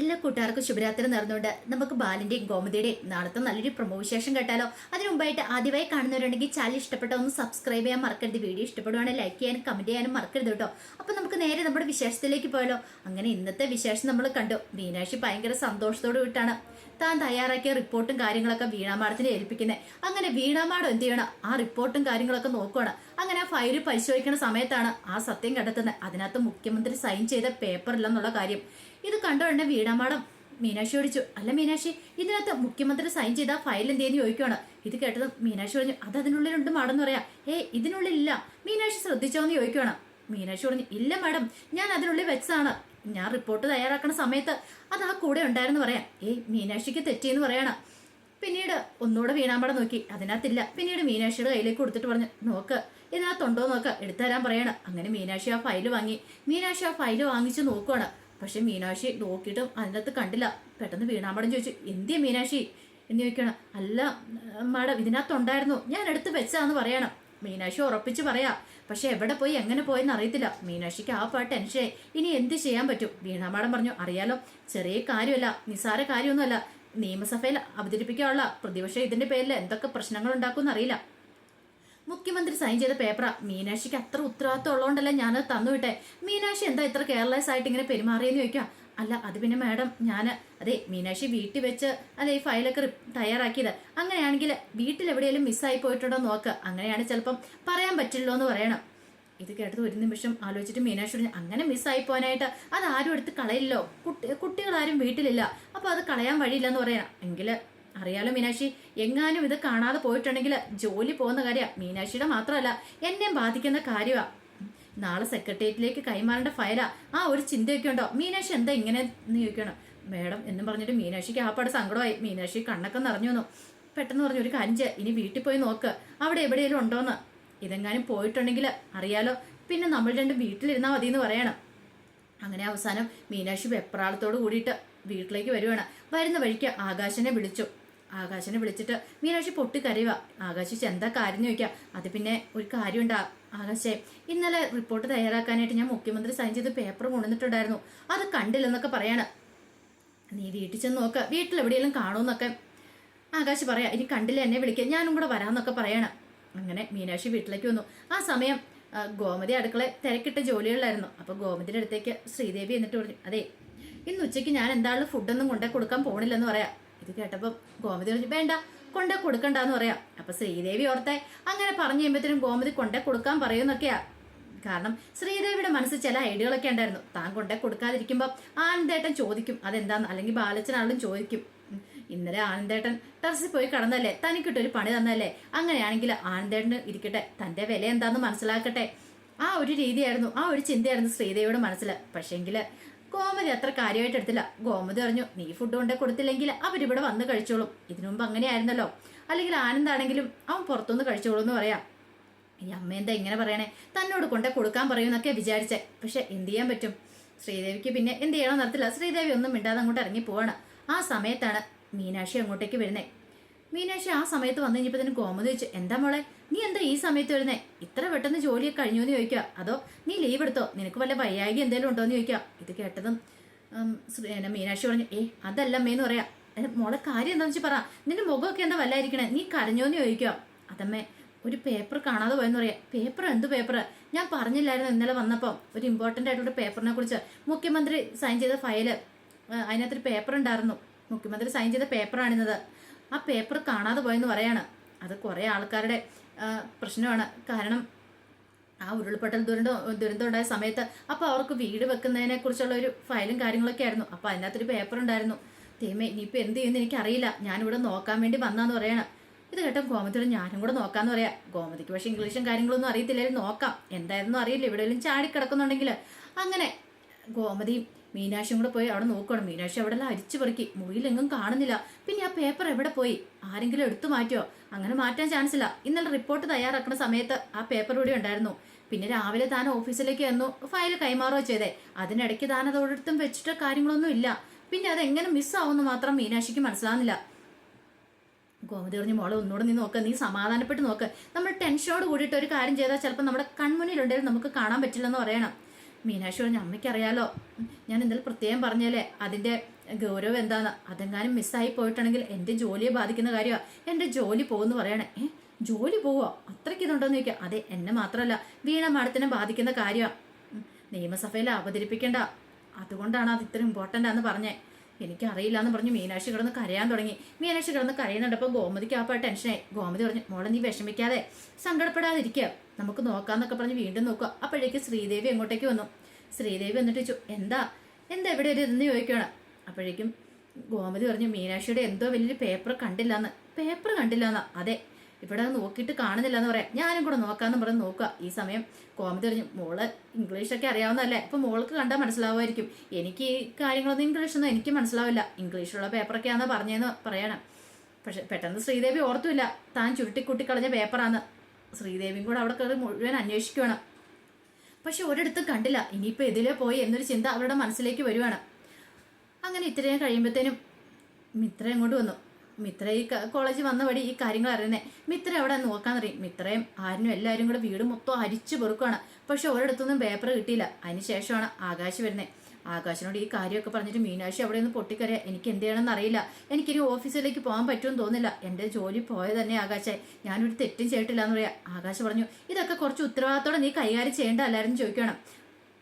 എല്ലാ കൂട്ടുകാർക്കും ശുഭരാത്രി നേർന്നുകൊണ്ട് നമുക്ക് ബാലിന്റെയും ഗോമതിയുടെയും നാളത്തെ നല്ലൊരു പ്രൊമോ വിശേഷം കേട്ടാലോ? അതിനു മുമ്പായിട്ട് ആദ്യമായി കാണുന്നവരുണ്ടെങ്കിൽ ചാനൽ ഇഷ്ടപ്പെട്ട ഒന്ന് സബ്സ്ക്രൈബ് ചെയ്യാൻ മറക്കരുത്. വീഡിയോ ഇഷ്ടപ്പെടുവാണെങ്കിൽ ലൈക്ക് ചെയ്യാനും കമന്റ് ചെയ്യാനും മറക്കരുത് കേട്ടോ. അപ്പൊ നമുക്ക് നേരെ നമ്മുടെ വിശേഷത്തിലേക്ക് പോയാലോ? അങ്ങനെ ഇന്നത്തെ വിശേഷം നമ്മൾ കണ്ടു. മീനാക്ഷി ഭയങ്കര സന്തോഷത്തോട് വിട്ടാണ്. താൻ തയ്യാറാക്കിയ റിപ്പോർട്ടും കാര്യങ്ങളൊക്കെ വീണാമാടത്തിനെ ഏൽപ്പിക്കുന്നത് അങ്ങനെ വീണാമാടം എന്ത് ചെയ്യണം? ആ റിപ്പോർട്ടും കാര്യങ്ങളൊക്കെ നോക്കുകയാണ് അങ്ങനെ ആ ഫയൽ പരിശോധിക്കുന്ന സമയത്താണ് ആ സത്യം കണ്ടെത്തുന്നത്. അതിനകത്ത് മുഖ്യമന്ത്രി സൈൻ ചെയ്ത പേപ്പർ ഇല്ലെന്നുള്ള കാര്യം. ഇത് കണ്ട ഉടനെ വീണാമാടം മീനാക്ഷി ഓടിച്ചു. അല്ല മീനാക്ഷി ഇതിനകത്ത് മുഖ്യമന്ത്രി സൈൻ ചെയ്ത ഫയൽ എന്തേന്ന് ചോദിക്കുവാണ്? ഇത് കേട്ടത് മീനാക്ഷി പറഞ്ഞു അത് അതിനുള്ളിലുണ്ട് മാഡം എന്ന് പറയാം. ഏ ഇതിനുള്ളിലില്ല മീനാക്ഷി ശ്രദ്ധിച്ചോന്ന് ചോദിക്കുവാണ്. മീനാക്ഷി പറഞ്ഞു ഇല്ല മാഡം ഞാൻ അതിനുള്ളിൽ വെച്ചാണ് ഞാൻ റിപ്പോർട്ട് തയ്യാറാക്കുന്ന സമയത്ത് അത് ആ കൂടെ ഉണ്ടായിരുന്നു പറയാം. ഏയ് മീനാക്ഷിക്ക് തെറ്റിയെന്ന് പറയണം. പിന്നീട് ഒന്നുകൂടെ വീണാമ്പടം നോക്കി. അതിനകത്തില്ല. പിന്നീട് മീനാക്ഷിയുടെ കയ്യിലേക്ക് കൊടുത്തിട്ട് പറഞ്ഞു നോക്ക് ഇതിനകത്തുണ്ടോ നോക്ക. എടുത്തുതരാൻ പറയണം. അങ്ങനെ മീനാക്ഷി ആ ഫയൽ വാങ്ങി. മീനാക്ഷി ആ ഫയൽ വാങ്ങിച്ച് നോക്കുവാണ്. പക്ഷെ മീനാക്ഷി നോക്കിയിട്ടും അതിനകത്ത് കണ്ടില്ല. പെട്ടെന്ന് വീണാമ്പടം ചോദിച്ചു എന്തിയ മീനാക്ഷി? എന്ന് ചോദിക്കണം അല്ല മാഡം ഇതിനകത്തുണ്ടായിരുന്നു. ഞാൻ എടുത്ത് വെച്ചാന്ന് പറയണം. മീനാക്ഷി ഉറപ്പിച്ച് പറയാം പക്ഷെ എവിടെ പോയി എങ്ങനെ പോയെന്ന് അറിയത്തില്ല. മീനാക്ഷിക്ക് ആ പാട്ട് ടെൻഷനായി. ഇനി എന്ത് ചെയ്യാൻ പറ്റും? വീണാമാടം പറഞ്ഞു അറിയാലോ ചെറിയ കാര്യമല്ല. നിസാര കാര്യമൊന്നുമല്ല. നിയമസഭയിൽ അവതരിപ്പിക്കാനുള്ള പ്രതിപക്ഷം ഇതിന്റെ പേരിൽ എന്തൊക്കെ പ്രശ്നങ്ങൾ ഉണ്ടാക്കുമെന്ന് അറിയില്ല. മുഖ്യമന്ത്രി സൈൻ ചെയ്ത പേപ്പറാ മീനാക്ഷിക്ക് അത്ര ഉത്തരവാദിത്വം ഉള്ളതുകൊണ്ടല്ല ഞാനത് തന്നുവിട്ടെ മീനാക്ഷി എന്താ ഇത്ര കെയർലെസ് ആയിട്ട് ഇങ്ങനെ പെരുമാറിയെന്ന് ചോദിക്കാം അല്ല അത് പിന്നെ മാഡം ഞാൻ അതെ മീനാക്ഷി വീട്ടിൽ വെച്ച് അല്ലെ ഈ ഫയലൊക്കെ തയ്യാറാക്കിയത്. അങ്ങനെയാണെങ്കിൽ വീട്ടിൽ എവിടെയെങ്കിലും മിസ്സായി പോയിട്ടുണ്ടോ നോക്ക്. അങ്ങനെയാണ് ചിലപ്പം പറയാൻ പറ്റില്ലോ എന്ന് പറയണം. ഇത് കേട്ടത് ഒരു നിമിഷം ആലോചിച്ചിട്ട് മീനാക്ഷി പറഞ്ഞു അങ്ങനെ മിസ്സായി പോകാനായിട്ട് അത് ആരും എടുത്ത് കളയില്ലോ കുട്ടി കുട്ടികളാരും വീട്ടിലില്ല. അപ്പോൾ അത് കളയാൻ വഴിയില്ലെന്ന് പറയണം എങ്കിൽ അറിയാലോ മീനാക്ഷി എങ്ങാനും ഇത് കാണാതെ പോയിട്ടുണ്ടെങ്കിൽ ജോലി പോകുന്ന കാര്യമാണ് മീനാക്ഷിയുടെ മാത്രമല്ല എന്നെയും ബാധിക്കുന്ന കാര്യമാണ് നാളെ സെക്രട്ടേറിയറ്റിലേക്ക് കൈമാറേണ്ട ഫയലാ. ആ ഒരു ചിന്തയൊക്കെ ഉണ്ടോ? മീനാക്ഷി എന്താ ഇങ്ങനെ ചോദിക്കണം മേഡം എന്നും പറഞ്ഞിട്ട് മീനാക്ഷിക്ക് ആ പാട് സങ്കടമായി. മീനാക്ഷി കണ്ണൊക്കെ നിറഞ്ഞു വന്നു. പെട്ടെന്ന് പറഞ്ഞു ഒരു കഞ്ച് ഇനി വീട്ടിൽ പോയി നോക്ക്. അവിടെ എവിടെയെങ്കിലും ഉണ്ടോന്ന്. ഇതെങ്ങാനും പോയിട്ടുണ്ടെങ്കിൽ അറിയാലോ. പിന്നെ നമ്മൾ രണ്ടും വീട്ടിലിരുന്നാൽ മതി എന്ന് പറയണം. അങ്ങനെ അവസാനം മീനാക്ഷി വെപ്രാളത്തോട് കൂടിയിട്ട് വീട്ടിലേക്ക് വരുവാണ്. വരുന്ന വഴിക്ക് ആകാശനെ വിളിച്ചു. ആകാശനെ വിളിച്ചിട്ട് മീനാക്ഷി പൊട്ടി ആകാശി എന്താ കാര്യം ചോദിക്കുക അത് പിന്നെ ഒരു കാര്യമുണ്ടാ. ആകാശേ ഇന്നലെ റിപ്പോർട്ട് തയ്യാറാക്കാനായിട്ട് ഞാൻ മുഖ്യമന്ത്രി സൈൻ ചെയ്ത് പേപ്പർ കൊണ്ടുവന്നിട്ടുണ്ടായിരുന്നു. അത് കണ്ടില്ലെന്നൊക്കെ പറയാണ്. നീ വീട്ടിൽ ചെന്ന് നോക്ക്. വീട്ടിൽ എവിടെയെങ്കിലും കാണുമെന്നൊക്കെ ആകാശ് പറയാം. ഇനി കണ്ടില്ല എന്നെ വിളിക്കുക ഞാനും കൂടെ വരാമെന്നൊക്കെ പറയണം. അങ്ങനെ മീനാക്ഷി വീട്ടിലേക്ക് വന്നു. ആ സമയം ഗോമതി അടുക്കള തിരക്കിട്ട ജോലികളിലായിരുന്നു. അപ്പോൾ ഗോമതിയുടെ അടുത്തേക്ക് ശ്രീദേവി എന്നിട്ട് പറഞ്ഞു അതെ ഇന്ന് ഉച്ചയ്ക്ക് ഞാൻ എന്തായാലും ഫുഡൊന്നും കൊണ്ടേ കൊടുക്കാൻ പോണില്ലെന്ന് പറയാം. ഇത് കേട്ടപ്പോൾ ഗോമതി പറഞ്ഞു വേണ്ട കൊണ്ടേ കൊടുക്കണ്ടെന്ന് പറയാം. അപ്പൊ ശ്രീദേവി ഓർത്തെ അങ്ങനെ പറഞ്ഞു കഴിയുമ്പോഴത്തേനും ഗോമതി കൊണ്ടേ കൊടുക്കാൻ പറയുമെന്നൊക്കെയാ. കാരണം ശ്രീദേവിയുടെ മനസ്സിൽ ചില ഐഡിയകളൊക്കെ ഉണ്ടായിരുന്നു. താൻ കൊണ്ടേ കൊടുക്കാതിരിക്കുമ്പോൾ ആനന്ദേട്ടൻ ചോദിക്കും അതെന്താന്ന്? അല്ലെങ്കിൽ ബാലച്ചനാളും ചോദിക്കും ഇന്നലെ ആനന്ദേട്ടൻ ടെറസിൽ പോയി കടന്നല്ലേ തനിക്കിട്ടൊരു പണി തന്നല്ലേ? അങ്ങനെയാണെങ്കിൽ ആനന്ദേട്ടന് ഇരിക്കട്ടെ തന്റെ വില എന്താന്ന് മനസ്സിലാക്കട്ടെ. ആ ഒരു രീതിയായിരുന്നു ആ ഒരു ചിന്തയായിരുന്നു ശ്രീദേവിയുടെ മനസ്സിൽ പക്ഷേങ്കിൽ ഗോമതി അത്ര കാര്യമായിട്ട് എടുത്തില്ല. ഗോമതി പറഞ്ഞു നീ ഫുഡ് കൊണ്ടേ കൊടുത്തില്ലെങ്കിൽ അവരിവിടെ വന്ന് കഴിച്ചോളും. ഇതിനു മുമ്പ് അങ്ങനെയായിരുന്നല്ലോ. അല്ലെങ്കിൽ ആനന്ദാണെങ്കിലും അവൻ പുറത്തുനിന്ന് കഴിച്ചോളൂ എന്ന് പറയാം. ഈ അമ്മ എന്താ ഇങ്ങനെ പറയണേ? തന്നോട് കൊണ്ടേ കൊടുക്കാൻ പറയുമെന്നൊക്കെ വിചാരിച്ചേ. പക്ഷെ എന്ത് ചെയ്യാൻ പറ്റും? ശ്രീദേവിക്ക് പിന്നെ എന്ത് ചെയ്യണം നടത്തില്ല ശ്രീദേവി ഒന്നും മിണ്ടാതെ അങ്ങോട്ട് ഇറങ്ങി പോവാണ്. ആ സമയത്താണ് മീനാക്ഷി അങ്ങോട്ടേക്ക് വരുന്നേ. മീനാക്ഷി ആ സമയത്ത് വന്നു കഴിഞ്ഞപ്പോൾ ഗോമതി ചോദിച്ചു എന്താ മോളെ? നീ എന്താ ഈ സമയത്ത് വരുന്നേ? ഇത്ര പെട്ടെന്ന് ജോലിയൊക്കെ കഴിഞ്ഞു എന്ന് ചോദിക്കുക അതോ നീ ലീവ് എടുത്തോ? നിനക്ക് വല്ല വയ്യാകി എന്തെങ്കിലും ഉണ്ടോ എന്ന് ചോദിക്കുക ഇത് കേട്ടതും മീനാക്ഷി പറഞ്ഞു ഏ അതല്ല അമ്മേന്ന് പറയാ. "എന്നെ മോളെ കാര്യം എന്താണെന്ന് വെച്ചാൽ പറ. നിന്റെ മുഖമൊക്കെ എന്താ വല്ലായിരിക്കണേ? നീ കരഞ്ഞോ എന്ന് ചോദിക്കുക അതമ്മേ ഒരു പേപ്പർ കാണാതെ പോയെന്ന് പറയാം. പേപ്പർ എന്ത് പേപ്പർ ഞാൻ പറഞ്ഞില്ലായിരുന്നു ഇന്നലെ വന്നപ്പോൾ ഒരു ഇമ്പോർട്ടന്റ് ആയിട്ടുള്ള പേപ്പറിനെ കുറിച്ച്. മുഖ്യമന്ത്രി സൈൻ ചെയ്ത ഫയൽ അതിനകത്തൊരു പേപ്പർ ഉണ്ടായിരുന്നു. മുഖ്യമന്ത്രി സൈൻ ചെയ്ത പേപ്പറാണിന്നത് ആ പേപ്പർ കാണാതെ പോയെന്ന് പറയാണ്. അത് കുറേ ആൾക്കാരുടെ പ്രശ്നമാണ്. കാരണം ആ ഉരുൾപൊട്ടൽ ദുരന്തം ദുരന്തം ഉണ്ടായ സമയത്ത് അപ്പോൾ അവർക്ക് വീട് വെക്കുന്നതിനെ കുറിച്ചുള്ള ഒരു ഫയലും കാര്യങ്ങളൊക്കെ ആയിരുന്നു. അപ്പോൾ അതിനകത്തൊരു പേപ്പർ ഉണ്ടായിരുന്നു. തേമേ ഇനിയിപ്പോൾ എന്ത് ചെയ്യുമെന്ന് എനിക്കറിയില്ല. ഞാനിവിടെ നോക്കാൻ വേണ്ടി വന്നാന്ന് പറയണം. ഇത് കേട്ടോ ഗോമതിയോട് ഞാനും കൂടെ നോക്കാന്ന് പറയാം. ഗോമതിക്ക് പക്ഷേ ഇംഗ്ലീഷും കാര്യങ്ങളൊന്നും അറിയത്തില്ലായിരുന്നു. നോക്കാം. എന്തായിരുന്നു അറിയില്ല. എവിടെയെങ്കിലും ചാടിക്കിടക്കുന്നുണ്ടെങ്കിൽ അങ്ങനെ ഗോമതിയും മീനാക്ഷിയും കൂടെ പോയി അവിടെ നോക്കണം മീനാക്ഷി അവിടെ അരിച്ചു പെറുക്കി. മുറിയിലെങ്ങും കാണുന്നില്ല. പിന്നെ ആ പേപ്പർ എവിടെ പോയി? ആരെങ്കിലും എടുത്തു മാറ്റിയോ? അങ്ങനെ മാറ്റാൻ ചാൻസ് ഇല്ല. ഇന്നലെ റിപ്പോർട്ട് തയ്യാറാക്കുന്ന സമയത്ത് ആ പേപ്പർ കൂടി ഉണ്ടായിരുന്നു. പിന്നെ രാവിലെ താൻ ഓഫീസിലേക്ക് വന്നു ഫയൽ കൈമാറുകയോ ചെയ്തേ. അതിനിടയ്ക്ക് താൻ അത് ഒരിടത്തും വെച്ചിട്ട് കാര്യങ്ങളൊന്നും ഇല്ല. പിന്നെ അതെങ്ങനെ മിസ്സാവുമെന്ന് മാത്രം മീനാക്ഷിക്ക് മനസ്സിലാവുന്നില്ല. ഗോമതി പറഞ്ഞു മോളെ ഒന്നുകൂടെ നീ നോക്ക്. നീ സമാധാനപ്പെട്ട് നോക്ക്. നമ്മൾ ടെൻഷനോട് കൂടിയിട്ട് ഒരു കാര്യം ചെയ്താൽ ചിലപ്പോൾ നമ്മുടെ കൺമുന്നിലുണ്ടെങ്കിൽ നമുക്ക് കാണാൻ പറ്റില്ലെന്ന് പറയണം. മീനാക്ഷി ഞാൻ അമ്മയ്ക്ക് അറിയാലോ ഞാൻ ഇന്നലെ പ്രത്യേകം പറഞ്ഞല്ലേ അതിന്റെ ഗൗരവം എന്താന്ന്? അതെങ്ങാനും മിസ്സായി പോയിട്ടുണ്ടെങ്കിൽ എന്റെ ജോലിയെ ബാധിക്കുന്ന കാര്യമാണ് എന്റെ ജോലി പോകുമെന്ന് പറയണേ. ഏ ജോലി പോവോ? അത്രയ്ക്ക് ഇതുണ്ടോന്ന് ചോദിക്കുക അതെ എന്നെ മാത്രമല്ല വീണ മാഡത്തിനെ ബാധിക്കുന്ന കാര്യമാണ് നിയമസഭയിൽ അവതരിപ്പിക്കേണ്ട. അതുകൊണ്ടാണ് അത് ഇത്ര ഇമ്പോർട്ടന്റ് ആണെന്ന് പറഞ്ഞേ. എനിക്കറിയില്ല എന്ന് പറഞ്ഞു മീനാക്ഷി കിടന്ന് കരയാൻ തുടങ്ങി. മീനാക്ഷി കിടന്ന് കരയുന്നുണ്ടപ്പോൾ ഗോമതിക്ക് ആ ടെൻഷനായി ഗോമതി പറഞ്ഞു മോളെ നീ വിഷമിക്കാതെ സങ്കടപ്പെടാതിരിക്കുക നമുക്ക് നോക്കാന്നൊക്കെ പറഞ്ഞ് വീണ്ടും നോക്കുക. അപ്പോഴേക്ക് ശ്രീദേവി എങ്ങോട്ടേക്ക് വന്നു. ശ്രീദേവി വന്നിട്ട് ചോദിച്ചു എന്താ? എന്താ ഇവിടെ ഒരു ഇതെന്ന് ചോദിക്കണം അപ്പോഴേക്കും ഗോമതി പറഞ്ഞു മീനാക്ഷിയുടെ എന്തോ വലിയൊരു പേപ്പർ കണ്ടില്ലാന്ന്. പേപ്പർ കണ്ടില്ലാന്ന്? അതെ ഇവിടെ നോക്കിയിട്ട് കാണുന്നില്ല എന്ന് പറയാം. ഞാനും കൂടെ നോക്കാന്ന് പറഞ്ഞ് നോക്കുക. ഈ സമയം കോമതി പറഞ്ഞു മോൾ ഇംഗ്ലീഷൊക്കെ അറിയാവുന്നതല്ലേ അപ്പം മോൾക്ക് കണ്ടാൽ മനസ്സിലാവുമായിരിക്കും. എനിക്ക് ഈ കാര്യങ്ങളൊന്നും ഇംഗ്ലീഷൊന്നും എനിക്ക് മനസ്സിലാവില്ല. ഇംഗ്ലീഷുള്ള പേപ്പറൊക്കെയാണെന്ന് പറഞ്ഞതെന്ന് പറയണം. പക്ഷെ പെട്ടെന്ന് ശ്രീദേവി ഓർത്തുമില്ല താൻ ചുരുട്ടിക്കൂട്ടി കളഞ്ഞ പേപ്പറാന്ന്. ശ്രീദേവിയും കൂടെ അവിടെ കയറി മുഴുവൻ അന്വേഷിക്കുകയാണ് പക്ഷെ ഒരിടത്തും കണ്ടില്ല. ഇനിയിപ്പോൾ ഇതിലേ പോയി എന്നൊരു ചിന്ത അവരുടെ മനസ്സിലേക്ക് വരുവാണ്. അങ്ങനെ ഇത്രയും കഴിയുമ്പോഴത്തേനും മിത്ര ഇങ്ങോട്ട് വന്നു. മിത്ര ഈ കോളേജ് വന്ന വഴി ഈ കാര്യങ്ങൾ അറിയുന്നത് മിത്ര അവിടെ നോക്കാൻ അറിയും. മിത്രയും ആരിനും എല്ലാവരും കൂടെ വീട് മൊത്തം അരിച്ചു പെറുക്കുകയാണ് പക്ഷെ ഒരിടത്തൊന്നും പേപ്പർ കിട്ടിയില്ല. അതിന് ശേഷമാണ് ആകാശ് വരുന്നത് ആകാശിനോട് ഈ കാര്യമൊക്കെ പറഞ്ഞിട്ട് മീനാക്ഷി അവിടെ നിന്ന് പൊട്ടിക്കരയാ. എനിക്ക് എന്ത് ചെയ്യണമെന്ന് അറിയില്ല. എനിക്കിനി ഓഫീസിലേക്ക് പോകാൻ പറ്റുമെന്ന് തോന്നില്ല എന്റെ ജോലി പോയത് തന്നെ ആകാശേ. ഞാനൊരു തെറ്റും ചെയ്തിട്ടില്ല എന്ന് പറയാം. ആകാശ് പറഞ്ഞു ഇതൊക്കെ കുറച്ച് ഉത്തരവാദിത്തോടെ നീ കൈകാര്യം ചെയ്യേണ്ട അല്ലായിരുന്നു ചോദിക്കണം.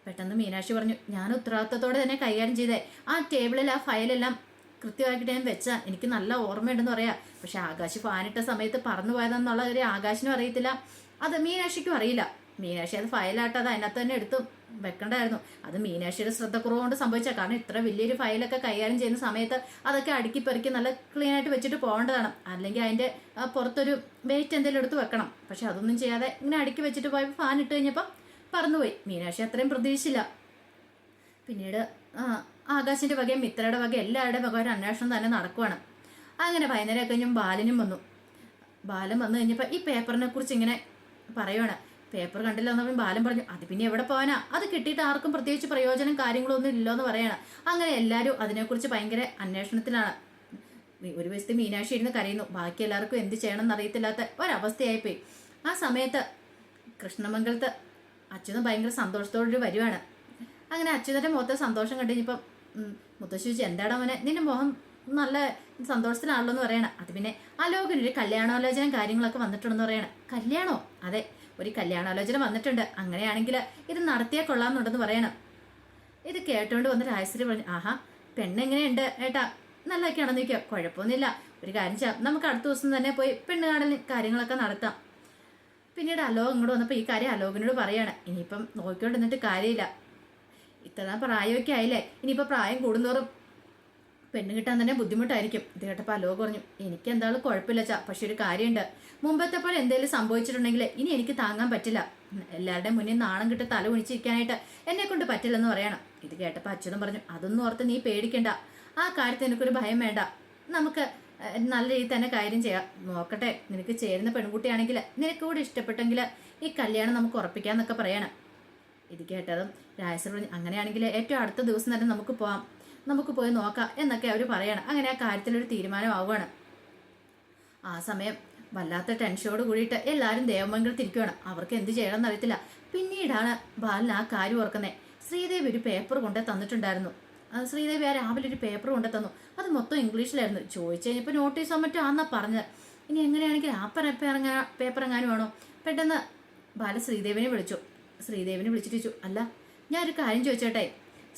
പെട്ടെന്ന് മീനാക്ഷി പറഞ്ഞു ഞാൻ ഉത്തരവാദിത്തത്തോടെ തന്നെ കൈകാര്യം ചെയ്തേ. ആ ടേബിളിൽ ആ ഫയലെല്ലാം കൃത്യമാക്കിയിട്ട് ഞാൻ വെച്ചാ. എനിക്ക് നല്ല ഓർമ്മയുണ്ടെന്ന് പറയാം. പക്ഷെ ആകാശ് ഫാനിട്ട സമയത്ത് പറന്നു പോയതെന്നുള്ള ഒരു ആകാശിനും അറിയത്തില്ല. അത് മീനാക്ഷിക്കും അറിയില്ല. മീനാക്ഷി അത് ഫയലാട്ടത് അത് അതിനകത്ത് തന്നെ എടുത്ത്. വെക്കണ്ടായിരുന്നു. അത് മീനാക്ഷിയുടെ ശ്രദ്ധക്കുറവ് കൊണ്ട് സംഭവിച്ച. കാരണം ഇത്ര വലിയൊരു ഫയലൊക്കെ കൈകാര്യം ചെയ്യുന്ന സമയത്ത് അതൊക്കെ അടുക്കി പെറുക്കി നല്ല ക്ലീൻ ആയിട്ട് വെച്ചിട്ട് പോകേണ്ടതാണ്. അല്ലെങ്കിൽ അതിന്റെ ആ, പുറത്തൊരു വെയിറ്റ് എന്തെങ്കിലും എടുത്ത് വെക്കണം. പക്ഷെ അതൊന്നും ചെയ്യാതെ ഇങ്ങനെ അടുക്കി വെച്ചിട്ട് പോയപ്പോൾ ഫാൻ ഇട്ട് കഴിഞ്ഞപ്പോൾ പറന്നുപോയി. മീനാക്ഷി അത്രയും പ്രതീക്ഷിച്ചില്ല. പിന്നീട് ആകാശിന്റെ വകയും മിത്രയുടെ വക എല്ലാവരുടെ വക ഒരു അന്വേഷണം തന്നെ നടക്കുവാണ്. അങ്ങനെ വൈകുന്നേരം കഴിഞ്ഞും ബാലനും വന്നു. ബാലൻ വന്നു കഴിഞ്ഞപ്പോൾ ഈ പേപ്പറിനെ കുറിച്ച് ഇങ്ങനെ പറയുവാണ്. പേപ്പർ കണ്ടില്ല എന്ന് ബാലൻ പറഞ്ഞു അത് പിന്നെ എവിടെ പോവാനാ? അത് കിട്ടിയിട്ട് ആർക്കും പ്രത്യേകിച്ച് പ്രയോജനം കാര്യങ്ങളൊന്നും ഇല്ലെന്ന് പറയണം. അങ്ങനെ എല്ലാവരും അതിനെക്കുറിച്ച് ഭയങ്കര അന്വേഷണത്തിലാണ്. ഒരു വശത്ത് മീനാക്ഷി ഇരുന്ന് കരയുന്നു. ബാക്കി എല്ലാവർക്കും എന്ത് ചെയ്യണം എന്നറിയത്തില്ലാത്ത ഒരവസ്ഥയായിപ്പോയി. ആ സമയത്ത് കൃഷ്ണമംഗലത്ത് അച്യുതൻ ഭയങ്കര സന്തോഷത്തോടെ വരുവാണ്. അങ്ങനെ അച്യുതന്റെ മുഖത്തെ സന്തോഷം കണ്ടു കഴിഞ്ഞപ്പം മുത്തശ്ശി ചോദിച്ചു എന്താടാ അവനെ നിന്റെ മുഖം നല്ല സന്തോഷത്തിലാണല്ലോ എന്ന് പറയണം. അത് പിന്നെ ആ ലോകനൊരു കല്യാണാലോചന കാര്യങ്ങളൊക്കെ വന്നിട്ടുണ്ടെന്ന് പറയണം. കല്യാണോ? അതെ. ഒരു കല്യാണാലോചന വന്നിട്ടുണ്ട്. അങ്ങനെയാണെങ്കിൽ ഇത് നടത്തിയാൽ കൊള്ളാമെന്നുണ്ടെന്ന് പറയണം. ഇത് കേട്ടോണ്ട് വന്ന രാജശ്രീ പറഞ്ഞു ആഹാ പെണ്ണെങ്ങനെയുണ്ട് ഏട്ടാ? നല്ലതൊക്കെയാണെന്ന് ചോദിക്കുക കുഴപ്പമൊന്നുമില്ല. ഒരു കാര്യം ചെയ്യാം. നമുക്ക് അടുത്ത ദിവസം തന്നെ പോയി പെണ്ണ് കാണൽ കാര്യങ്ങളൊക്കെ നടത്താം. പിന്നീട് അലോക് ഇങ്ങോട്ട് വന്നപ്പോൾ ഈ കാര്യം അലോകിനോട് പറയാണ്. ഇനിയിപ്പം നോക്കിക്കൊണ്ട് നിന്നിട്ട് കാര്യമില്ല. ഇത്ര പ്രായമൊക്കെ ആയില്ലേ? ഇനിയിപ്പോൾ പ്രായം കൂടുന്നോറും പെണ്ണ് കിട്ടാൻ തന്നെ ബുദ്ധിമുട്ടായിരിക്കും. ഇത് കേട്ടപ്പോൾ അലോ പറഞ്ഞു എനിക്ക് എന്തായാലും കുഴപ്പമില്ല ചാ പക്ഷെ ഒരു കാര്യമുണ്ട്. മുമ്പത്തെ പോലെ എന്തെങ്കിലും സംഭവിച്ചിട്ടുണ്ടെങ്കിൽ ഇനി എനിക്ക് താങ്ങാൻ പറ്റില്ല. എല്ലാവരുടെ എല്ലാവരുടെയും മുന്നിൽ നാണം കിട്ടി തല കുണിച്ചിരിക്കാനായിട്ട് എന്നെ കൊണ്ട് പറ്റില്ലെന്ന് പറയണം. ഇത് കേട്ടപ്പോൾ അച്ഛനും പറഞ്ഞു അതൊന്നും ഓർത്ത് നീ പേടിക്കണ്ട. ആ കാര്യത്തിൽ എനിക്കൊരു ഭയം വേണ്ട. നമുക്ക് നല്ല രീതിയിൽ തന്നെ കാര്യം ചെയ്യാം. നോക്കട്ടെ നിനക്ക് ചേരുന്ന പെൺകുട്ടിയാണെങ്കിൽ നിനക്ക് കൂടെ ഇഷ്ടപ്പെട്ടെങ്കിൽ ഈ കല്യാണം നമുക്ക് ഉറപ്പിക്കാന്നൊക്കെ പറയണം. ഇത് കേട്ടതും രാജശ്രീ പറഞ്ഞു അങ്ങനെയാണെങ്കിൽ ഏറ്റവും അടുത്ത ദിവസം തന്നെ നമുക്ക് പോവാം. നമുക്ക് പോയി നോക്കാം എന്നൊക്കെ അവർ പറയണം. അങ്ങനെ ആ കാര്യത്തിലൊരു തീരുമാനമാവുകയാണ്. ആ സമയം വല്ലാത്ത ടെൻഷനോട് കൂടിയിട്ട് എല്ലാവരും ദേവമംഗലത്തിരിക്കുകയാണ് അവർക്ക് എന്ത് ചെയ്യണമെന്ന് അറിയത്തില്ല. പിന്നീടാണ് ബാലൻ ആ കാര്യം ഓർക്കുന്നത് ശ്രീദേവി ഒരു പേപ്പർ കൊണ്ട് തന്നിട്ടുണ്ടായിരുന്നു. ശ്രീദേവി ആ രാവിലെ ഒരു പേപ്പർ കൊണ്ട് തന്നു. അത് മൊത്തം ഇംഗ്ലീഷിലായിരുന്നു. ചോദിച്ചു കഴിഞ്ഞപ്പോൾ നോട്ടീസോ മറ്റോ ആന്നാ പറഞ്ഞത്. ഇനി എങ്ങനെയാണെങ്കിൽ ആ പേപ്പർ ഇറങ്ങാ പേപ്പർ എങ്ങാനും വേണോ? പെട്ടെന്ന് ബാല ശ്രീദേവിനെ വിളിച്ചു. ശ്രീദേവിനെ വിളിച്ചിട്ട് ചോദിച്ചു അല്ല ഞാൻ ഒരു കാര്യം ചോദിച്ചോട്ടെ?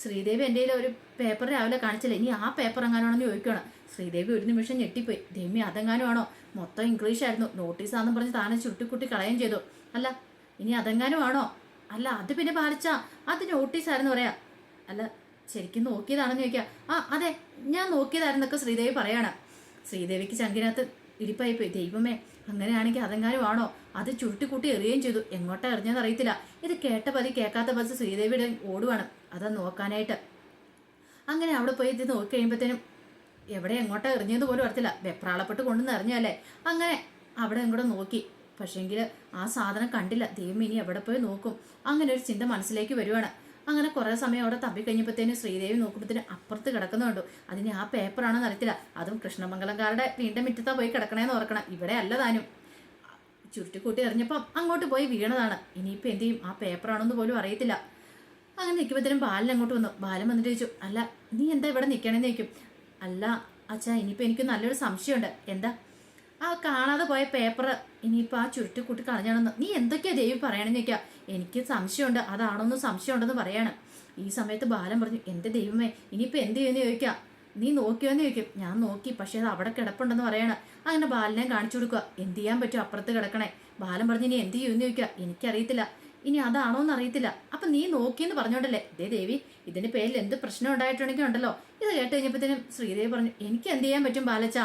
ശ്രീദേവി എന്റെ ഒരു പേപ്പർ രാവിലെ കാണിച്ചില്ല. ഇനി ആ പേപ്പർ എങ്ങാനാണെന്ന് ചോദിക്കണം ശ്രീദേവി ഒരു നിമിഷം ഞെട്ടിപ്പോയി. ദേമി അതെങ്ങാനും ആണോ മൊത്തം ഇംഗ്ലീഷ് ആയിരുന്നു. നോട്ടീസാന്ന് പറഞ്ഞ് താനെ ചുട്ടിക്കുട്ടി കളയുകയും ചെയ്തു. അല്ല ഇനി അതെങ്ങാനും ആണോ അല്ല അത് പിന്നെ പാലിച്ചാ. അത് നോട്ടീസായിരുന്നു പറയാ. അല്ല ശരിക്കും നോക്കിയതാണെന്ന് ചോദിക്കുക ആ അതെ ഞാൻ നോക്കിയതായിരുന്നൊക്കെ ശ്രീദേവി പറയാണ്. ശ്രീദേവിക്ക് ചങ്കിനകത്ത് ഇരിപ്പായിപ്പോയി. ദൈവമേ അങ്ങനെയാണെങ്കിൽ അതെങ്ങാനും ആണോ? അത് ചുരുട്ടിക്കൂട്ടി എറിയുകയും ചെയ്തു. എങ്ങോട്ടാ എറിഞ്ഞതെന്ന് അറിയത്തില്ല. ഇത് കേട്ട പതി കേൾക്കാത്ത ബസ് ശ്രീദേവിയുടെ ഓടുവാണ്. അത് നോക്കാനായിട്ട്. അങ്ങനെ അവിടെ പോയി ഇത് നോക്കി കഴിയുമ്പോഴത്തേനും എവിടെ എങ്ങോട്ടാ എറിഞ്ഞത് പോലും അറിയത്തില്ല. വെപ്രാളപ്പെട്ട് കൊണ്ടുവന്ന് എറിഞ്ഞല്ലേ അങ്ങനെ അവിടെ ഇങ്ങോട്ട് നോക്കി. പക്ഷേങ്കിൽ ആ സാധനം കണ്ടില്ല. ദൈവം ഇനി എവിടെ പോയി നോക്കും? അങ്ങനെ ഒരു ചിന്ത മനസ്സിലേക്ക് വരുവാണ്. അങ്ങനെ കുറേ സമയം അവിടെ തപ്പി കഴിഞ്ഞപ്പോഴത്തേനും ശ്രീദേവി നോക്കുമ്പോഴത്തേനും അപ്പുറത്ത് കിടക്കുന്നുണ്ട് അതിന് ആ പേപ്പറാണെന്ന് അറിയത്തില്ല. അതും കൃഷ്ണമംഗലംകാരുടെ വീണ്ടും മുറ്റത്താ പോയി കിടക്കണേന്ന് ഓർക്കണം. ഇവിടെ അല്ല താനും. ചുരുട്ടിക്കൂട്ടി എറിഞ്ഞപ്പം അങ്ങോട്ട് പോയി വീണതാണ്. ഇനിയിപ്പോൾ എന്ത് ചെയ്യും? ആ പേപ്പറാണെന്ന് പോലും അറിയത്തില്ല. അങ്ങനെ നിൽക്കുമ്പോഴത്തേനും ബാലൻ അങ്ങോട്ട് വന്നു. ബാലൻ വന്നിട്ട് ചോദിച്ചു അല്ല നീ എന്താ ഇവിടെ നിൽക്കണേന്ന് ചോദിക്കും. അല്ല അച്ഛാ ഇനിയിപ്പോൾ എനിക്ക് നല്ലൊരു സംശയമുണ്ട്. എന്താ? ആ കാണാതെ പോയ പേപ്പർ ഇനിയിപ്പോൾ ആ ചുരുട്ടി കൂട്ടി കളഞ്ഞാണെന്ന്. നീ എന്തൊക്കെയാ ദൈവം പറയണമെന്ന് ചോദിക്കുക എനിക്ക് സംശയമുണ്ട്. അതാണോന്ന് സംശയമുണ്ടെന്ന് പറയാണ്. ഈ സമയത്ത് ബാലൻ പറഞ്ഞു എന്റെ ദൈവമേ ഇനിയിപ്പോൾ എന്ത് ചെയ്യുമെന്ന് ചോദിക്കാം? നീ നോക്കിയോന്ന് ചോദിക്കും. ഞാൻ നോക്കി പക്ഷേ അത് അവിടെ കിടപ്പുണ്ടെന്ന് പറയണം. അങ്ങനെ ബാലനെ കാണിച്ചു കൊടുക്കുക. എന്ത് ചെയ്യാൻ പറ്റും അപ്പുറത്ത് കിടക്കണേ? ബാലൻ പറഞ്ഞു ഇനി എന്ത് ചെയ്യുമെന്ന് ചോദിക്കുക എനിക്കറിയത്തില്ല. ഇനി അതാണോ എന്ന് അറിയത്തില്ല. അപ്പം നീ നോക്കിയെന്ന് പറഞ്ഞോണ്ടല്ലേ? ഇതേ ദേവി ഇതിന്റെ പേരിൽ എന്ത് പ്രശ്നം ഉണ്ടായിട്ടുണ്ടെങ്കിൽ ഉണ്ടല്ലോ. ഇത് കേട്ട് കഴിഞ്ഞപ്പോഴത്തേനും ശ്രീദേവി പറഞ്ഞു എനിക്ക് എന്ത് ചെയ്യാൻ പറ്റും ബാലച്ച?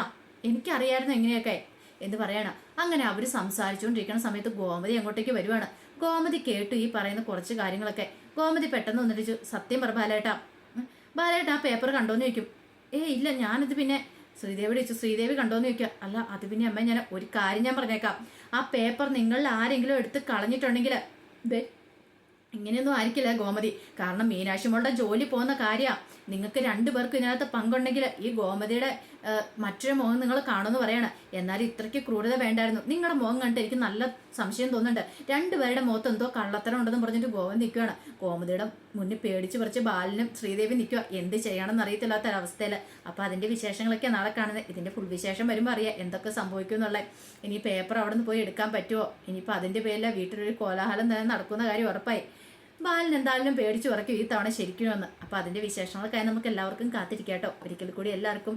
എനിക്കറിയായിരുന്നു എങ്ങനെയൊക്കെ എന്ന് പറയണം. അങ്ങനെ അവർ സംസാരിച്ചുകൊണ്ടിരിക്കുന്ന സമയത്ത് ഗോമതി അങ്ങോട്ടേക്ക് വരുവാണ്. ഗോമതി കേട്ടു ഈ പറയുന്ന കുറച്ച് കാര്യങ്ങളൊക്കെ. ഗോമതി പെട്ടെന്ന് വന്നിട്ട് സത്യം പറ ബാലേട്ടാ. ബാലേട്ട ആ പേപ്പർ കണ്ടോന്ന് ചോദിക്കും. ഏ ഇല്ല ഞാനിത് പിന്നെ ശ്രീദേവി വിളിച്ചു. ശ്രീദേവി കണ്ടോന്ന് ചോദിക്കുക അല്ല അത് പിന്നെ അമ്മ ഞാൻ ഒരു കാര്യം ഞാൻ പറഞ്ഞേക്കാം. ആ പേപ്പർ നിങ്ങളിൽ ആരെങ്കിലും എടുത്ത് കളഞ്ഞിട്ടുണ്ടെങ്കിൽ ദേ ഇങ്ങനെയൊന്നും ആയിരിക്കില്ല ഗോമതി. കാരണം മീനാക്ഷി മോളുടെ ജോലി പോകുന്ന കാര്യമാണ് നിങ്ങൾക്ക് രണ്ടുപേർക്കും ഇതിനകത്ത് പങ്കുണ്ടെങ്കിൽ ഈ ഗോമതിയുടെ മറ്റൊരു മുഖം നിങ്ങൾ കാണുമെന്ന് പറയണം. എന്നാലും ഇത്രയ്ക്ക് ക്രൂരത വേണ്ടായിരുന്നു. നിങ്ങളുടെ മുഖം കണ്ടിട്ട് എനിക്ക് നല്ല സംശയം തോന്നുന്നുണ്ട്. രണ്ടുപേരുടെ മുഖത്ത് എന്തോ കള്ളത്തരം ഉണ്ടെന്ന് പറഞ്ഞിട്ട് ഗോവൻ നിൽക്കുകയാണ് ഗോമതിയുടെ മുന്നിൽ പേടിച്ച് പറിച്ച് ബാലിനും ശ്രീദേവി നിൽക്കുക എന്ത് ചെയ്യണമെന്ന് അറിയത്തില്ലാത്ത ഒരവസ്ഥയിൽ അപ്പോൾ അതിന്റെ വിശേഷങ്ങളൊക്കെ നാളെ കാണുന്നത്. ഇതിന്റെ ഫുൾ വിശേഷം വരുമ്പോൾ അറിയാം എന്തൊക്കെ സംഭവിക്കും എന്നുള്ളത് ഇനി പേപ്പർ അവിടെ നിന്ന് പോയി എടുക്കാൻ പറ്റുമോ ഇനിയിപ്പോൾ അതിന്റെ പേരിൽ വീട്ടിലൊരു കോലാഹലം തന്നെ നടക്കുന്ന കാര്യം ഉറപ്പായി. ബാലിന് എന്തായാലും പേടിച്ച് ഉറക്കി ഈ തവണ ശരിക്കും അപ്പോൾ അതിന്റെ വിശേഷങ്ങളൊക്കെ നമുക്ക് എല്ലാവർക്കും കാത്തിരിക്കാം കേട്ടോ ഒരിക്കൽ കൂടി എല്ലാവർക്കും